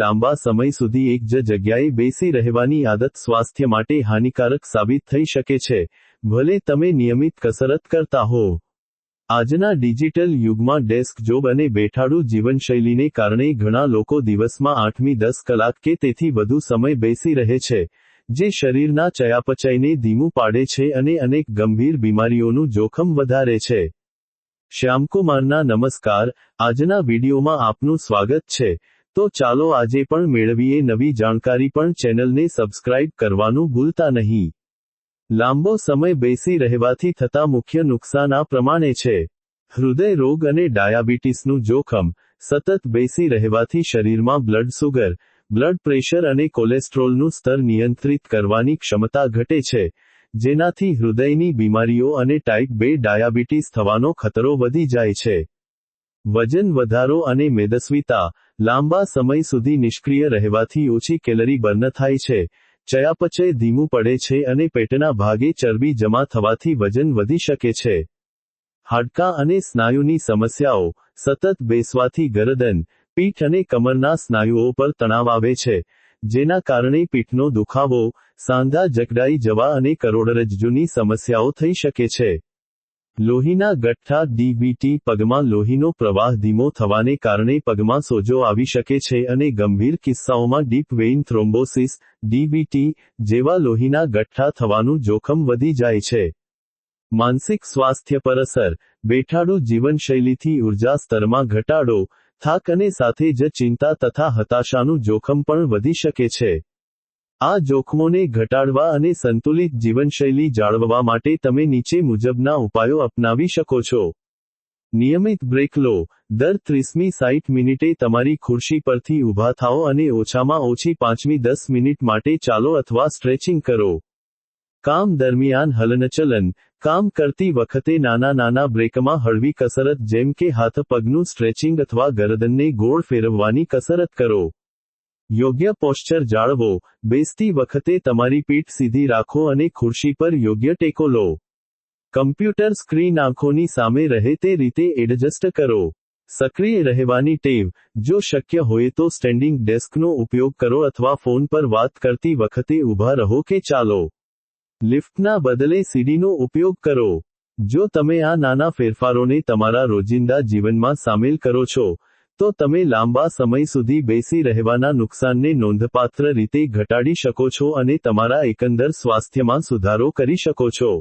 લાંબા સમય સુધી એક જ જગ્યાએ બેસી રહેવાની આદત સ્વાસ્થ્ય માટે હાનિકારક સાબિત થઈ શકે છે. ભલે તમે નિયમિત કસરત કરતા હો. આજના ડિજિટલ યુગમાં ડેસ્ક જોબ અને બેઠાડું જીવનશૈલીને કારણે ઘણા લોકો દિવસમાં આઠમી દસ કલાક કે તેથી વધુ સમય બેસી રહે છે, જે શરીરના ચયાપચયને ધીમું પાડે છે અને અનેક ગંભીર બીમારીઓનું જોખમ વધારે છે. શ્યામકુમારના નમસ્કાર. આજના વિડીયોમાં આપનું સ્વાગત છે. તો ચાલો આજે પણ મેળવીએ નવી જાણકારી પણ ચેનલને સબસ્ક્રાઇબ કરવાનું ભૂલતા નહીં. લાંબો સમય બેસી રહેવાથી થતા મુખ્ય નુકસાન આ પ્રમાણે છે. હૃદય રોગ અને ડાયાબિટીસનું જોખમ, સતત બેસી રહેવાથી શરીરમાં બ્લડ સુગર, બ્લડ પ્રેશર અને કોલેસ્ટ્રોલનું સ્તર નિયંત્રિત કરવાની ક્ષમતા ઘટે છે, જેનાથી હૃદયની બીમારીઓ અને ટાઈપ બે ડાયાબિટીસ થવાનો ખતરો વધી જાય છે. વજન વધારો અને મેદસ્વીતા લાંબા સમય સુધી નિષ્ક્રિય રહેવાથી ઓછી કેલરી બર્ન થાય છે, ચયાપચય ધીમું પડે છે અને પેટના ભાગે ચરબી જમા થવાથી વજન વધી શકે છે. હાડકાં અને સ્નાયુની સમસ્યાઓ, સતત બેસવાથી ગરદન, પીઠ અને કમરના સ્નાયુઓ પર તણાવ આવે છે, જેના કારણે પીઠનો દુખાવો, સાંધા જકડાઈ જવા અને કરોડરજ્જુની સમસ્યાઓ થઈ શકે છે. લોહીના ગઠ્ઠા ડીબીટી પગમાં લોહીનો પ્રવાહ ધીમો થવાને કારણે પગમાં સોજો આવી શકે છે અને ગંભીર કિસ્સાઓમાં ડીપ વેઇન થ્રોમ્બોસિસ ડીબીટી જેવા લોહીના ગઠ્ઠા થવાનું જોખમ વધી જાય છે. માનસિક સ્વાસ્થ્ય પર અસર, બેઠાડું જીવનશૈલીથી ઊર્જા સ્તરમાં ઘટાડો, થાક અને સાથે જ ચિંતા તથા હતાશાનું જોખમ પણ વધી શકે છે. આ જોખમોને ઘટાડવા અને સંતુલિત જીવનશૈલી જાળવવા માટે તમે નીચે મુજબના ઉપાયો અપનાવી શકો છો. નિયમિત બ્રેક લો. દર ત્રીસમી સાઠ મિનિટે તમારી ખુરશી પરથી ઊભા થાઓ અને ઓછામાં ઓછી પાંચમી દસ મિનિટ માટે ચાલો અથવા સ્ટ્રેચિંગ કરો. કામ દરમિયાન હલનચલન. કામ કરતી વખતે નાના નાના બ્રેકમાં હળવી કસરત જેમ કે હાથ પગનું સ્ટ્રેચિંગ અથવા ગરદનને ગોળ ફેરવવાની કસરત કરો. યોગ્ય પોશ્ચર જાળવો. બેસતી વખતે તમારી પીઠ સીધી રાખો અને ખુરશી પર યોગ્ય ટેકો લો. કમ્પ્યુટર સ્ક્રીન આંખોની સામે રહે તે રીતે એડજસ્ટ કરો. સક્રિય રહેવાની ટેવ. જો શક્ય હોય તો સ્ટેન્ડિંગ ડેસ્કનો ઉપયોગ કરો અથવા ફોન પર વાત કરતી વખતે ઊભા રહો કે ચાલો. લિફ્ટના બદલે સીડીનો ઉપયોગ કરો. જો તમે આ નાના ફેરફારોને તમારા રોજિંદા જીવનમાં સામેલ કરો છો તો તમે લાંબા સમય સુધી બેસી રહેવાના નુકસાનને નોંધપાત્ર રીતે ઘટાડી શકો છો અને તમારા એકંદર સ્વાસ્થ્યમાં સુધારો કરી શકો છો.